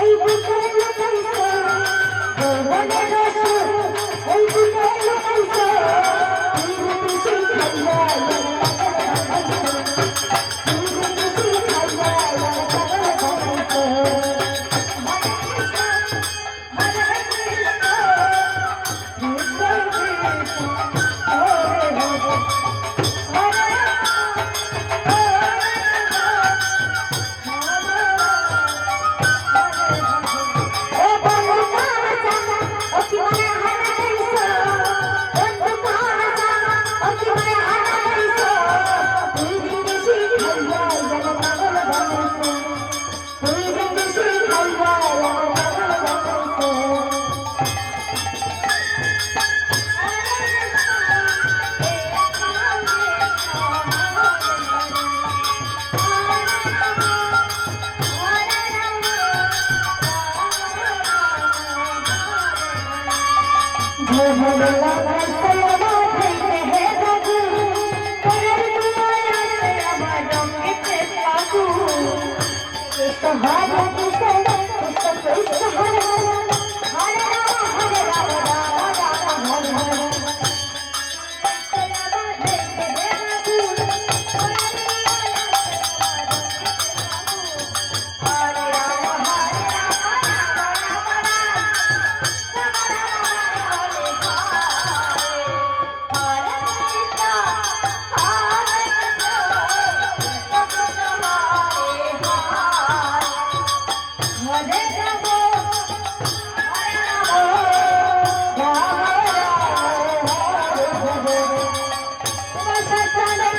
এই বুকে सहारा किसे किसे सहारा فتنا